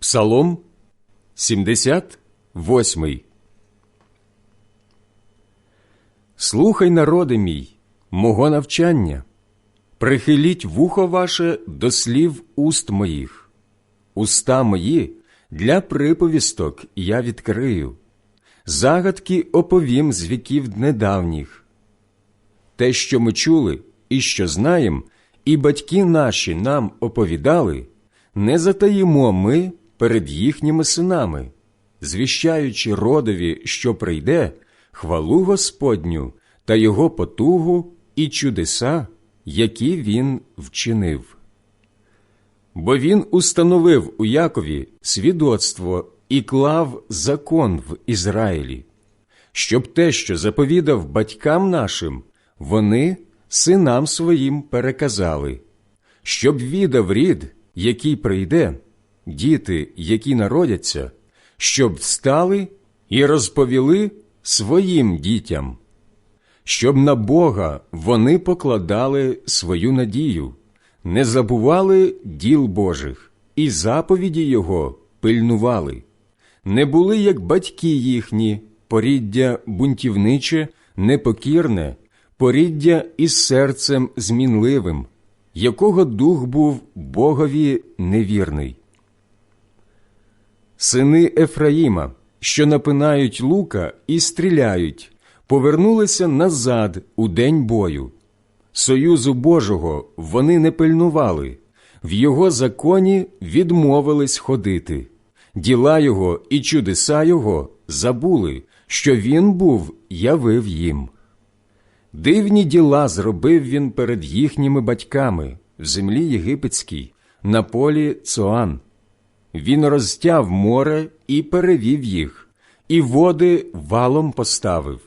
Псалом 78 Слухай, народи мій, мого навчання, прихиліть вухо ваше до слів уст моїх, уста мої для приповісток я відкрию, загадки оповім з віків недавніх. Те, що ми чули і що знаєм, і батьки наші нам оповідали, не затаїмо ми перед їхніми синами, звіщаючи родові, що прийде, хвалу Господню та його потугу і чудеса, які він вчинив. Бо він установив у Якові свідоцтво і клав закон в Ізраїлі, щоб те, що заповідав батькам нашим, вони синам своїм переказали, щоб відав рід, який прийде, діти, які народяться, щоб встали і розповіли своїм дітям, щоб на Бога вони покладали свою надію, не забували діл Божих і заповіді Його пильнували, не були, як батьки їхні, поріддя бунтівниче, непокірне, поріддя із серцем змінливим, якого дух був Богові невірний. Сини Ефраїма, що напинають лука і стріляють, повернулися назад у день бою. Союзу Божого вони не пильнували, в його законі відмовились ходити, діла його і чудеса його забули, що він був явив їм. Дивні діла зробив він перед їхніми батьками в землі єгипетській, на полі Цоан. Він розтяв море і перевів їх, і води валом поставив.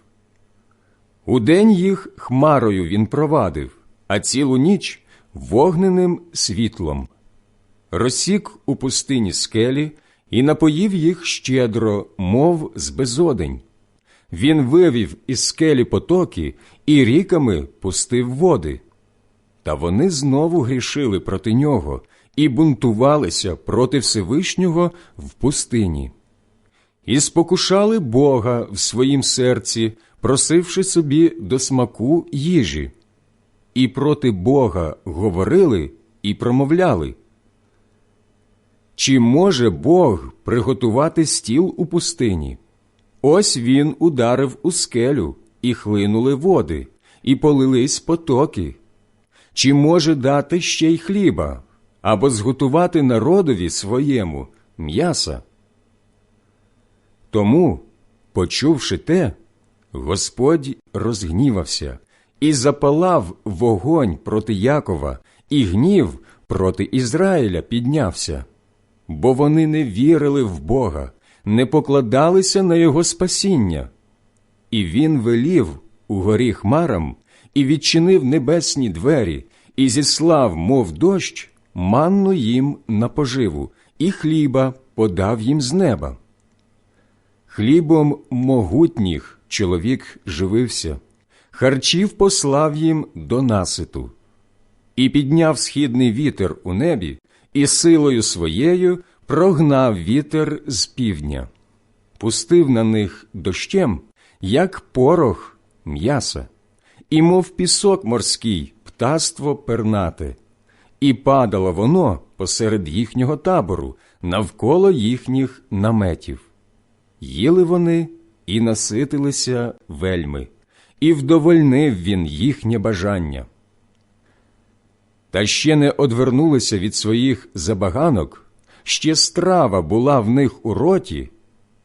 Удень їх хмарою він провадив, а цілу ніч вогненим світлом. Розсік у пустині скелі і напоїв їх щедро, мов з безодень. Він вивів із скелі потоки і ріками пустив води. Та вони знову грішили проти нього і бунтувалися проти Всевишнього в пустині. І спокушали Бога в своїм серці, просивши собі до смаку їжі, і проти Бога говорили і промовляли. Чи може Бог приготувати стіл у пустині? Ось він ударив у скелю, і хлинули води, і полились потоки. Чи може дати ще й хліба, або зготувати народові своєму м'яса? Тому, почувши те, Господь розгнівався і запалав вогонь проти Якова, і гнів проти Ізраїля піднявся, бо вони не вірили в Бога, не покладалися на Його спасіння. І він велів у горі хмарам і відчинив небесні двері, і зіслав, мов дощ, манну їм на поживу, і хліба подав їм з неба. Хлібом могутніх чоловік живився, харчів послав їм до наситу, і підняв східний вітер у небі, і силою своєю прогнав вітер з півдня, пустив на них дощем, як порох м'яса, і мов пісок морський, птаство пернате, і падало воно посеред їхнього табору навколо їхніх наметів. Їли вони і наситилися вельми, і вдовольнив він їхнє бажання. Та ще не одвернулися від своїх забаганок, ще страва була в них у роті,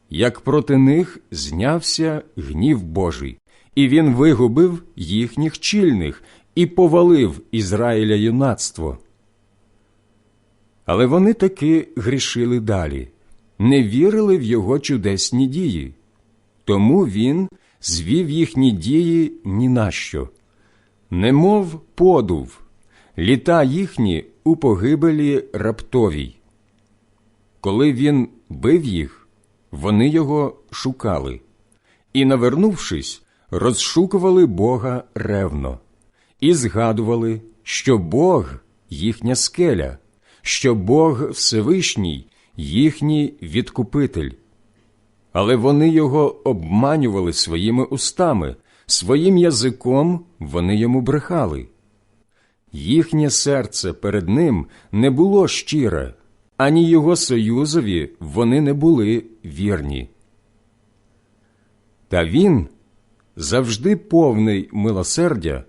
як проти них знявся гнів Божий, і він вигубив їхніх чільних і повалив Ізраїля юнацтво. Але вони таки грішили далі не вірили в його чудесні дії, тому він звів їхні дії ні на що. немов подув, літа їхні у погибелі раптовій. Коли він бив їх, вони його шукали, і, навернувшись, розшукували Бога ревно, і згадували, що Бог їхня скеля, що Бог Всевишній їхній відкупитель. Але вони його обманювали своїми устами, своїм язиком вони йому брехали. Їхнє серце перед ним не було щире, ані його союзові вони не були вірні. Та він, завжди повний милосердя,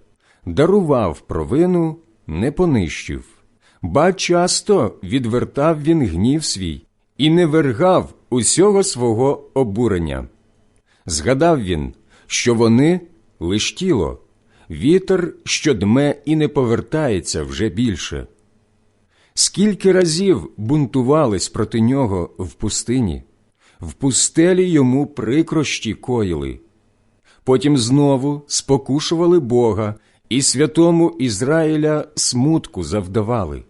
дарував провину, не понищив, ба часто відвертав він гнів свій і не вергав усього свого обурення. Згадав він, що вони лиш тіло, вітер, що дме і не повертається вже більше. Скільки разів бунтувались проти нього в пустині, в пустелі йому прикрощі коїли. Потім знову спокушували Бога і святому Ізраїля смутку завдавали.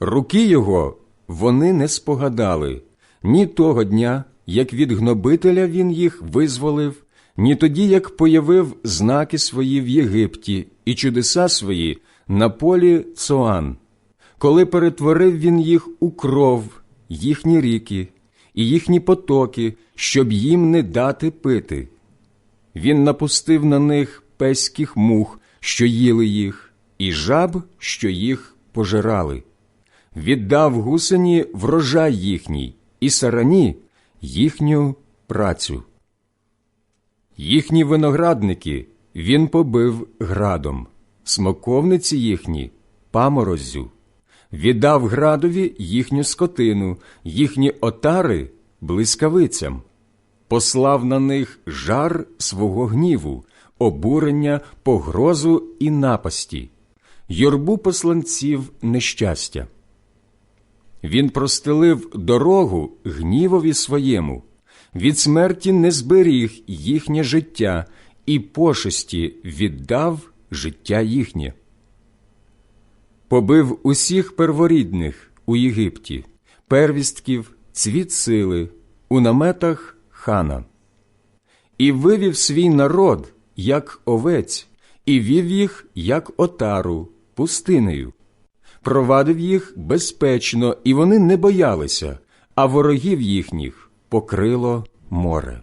Руки його вони не спогадали ні того дня, як від гнобителя він їх визволив, ні тоді, як появив знаки свої в Єгипті і чудеса свої на полі Цоан, коли перетворив він їх у кров, їхні ріки і їхні потоки, щоб їм не дати пити. Він напустив на них пеських мух, що їли їх, і жаб, що їх пожирали. Віддав гусені врожай їхній, і сарані їхню працю. Їхні виноградники він побив градом, смоковниці їхні памороззю, віддав градові їхню скотину, їхні отари блискавицям, послав на них жар свого гніву, обурення, погрозу і напасті, юрбу посланців нещастя. Він простелив дорогу гнівові своєму, від смерті не зберіг їхнє життя і пошесті віддав життя їхнє. Побив усіх перворідних у Єгипті, первістків, цвіт сили, у наметах хана, і вивів свій народ, як овець, і вів їх, як отару, пустинею провадив їх безпечно, і вони не боялися, а ворогів їхніх покрило море.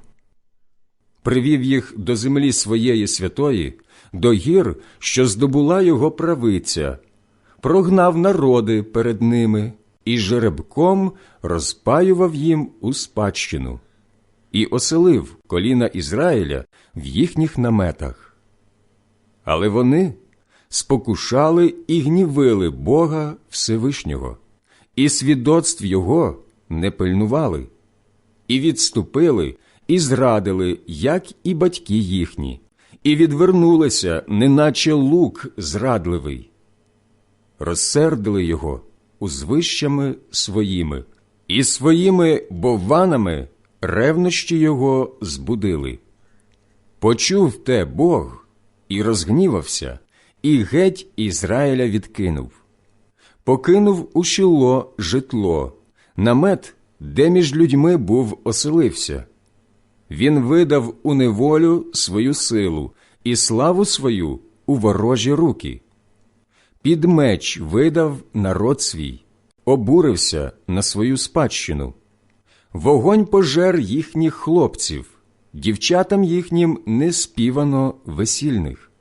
Привів їх до землі своєї святої, до гір, що здобула його правиця, прогнав народи перед ними і жеребком розпаював їм у спадщину, і оселив коліна Ізраїля в їхніх наметах. Але вони спокушали і гнівили Бога Всевишнього, і свідоцтв Його не пильнували, і відступили, і зрадили, як і батьки їхні, і відвернулися, неначе лук зрадливий, розсердили його узвищами своїми, і своїми бованами ревнощі його збудили. Почув те Бог і розгнівався, і геть Ізраїля відкинув, покинув у шіло житло, намет, де між людьми був оселився. Він видав у неволю свою силу і славу свою у ворожі руки. Під меч видав народ свій, обурився на свою спадщину. Вогонь пожер їхніх хлопців, дівчатам їхнім не співано весільних.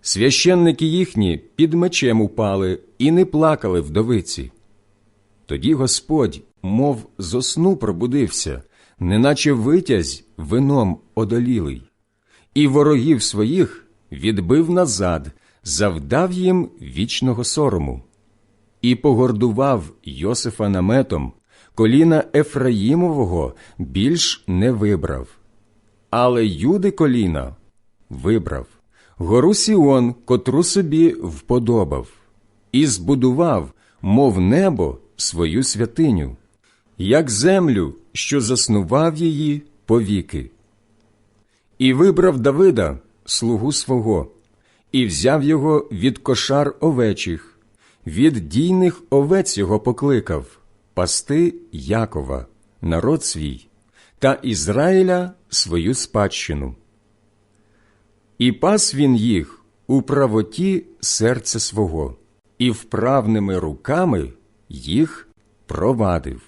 Священники їхні під мечем упали і не плакали вдовиці. Тоді Господь, мов зо сну пробудився, неначе витязь вином одолілий, і ворогів своїх відбив назад, завдав їм вічного сорому, і погордував Йосифа наметом, коліна Ефраїмового більш не вибрав, але юди коліна вибрав. Гору Сіон, котру собі вподобав, і збудував, мов небо, свою святиню, як землю, що заснував її повіки. І вибрав Давида, слугу свого, і взяв його від кошар овечих, від дійних овець його покликав, пасти Якова, народ свій, та Ізраїля свою спадщину. І пас він їх у правоті серця свого, і вправними руками їх провадив.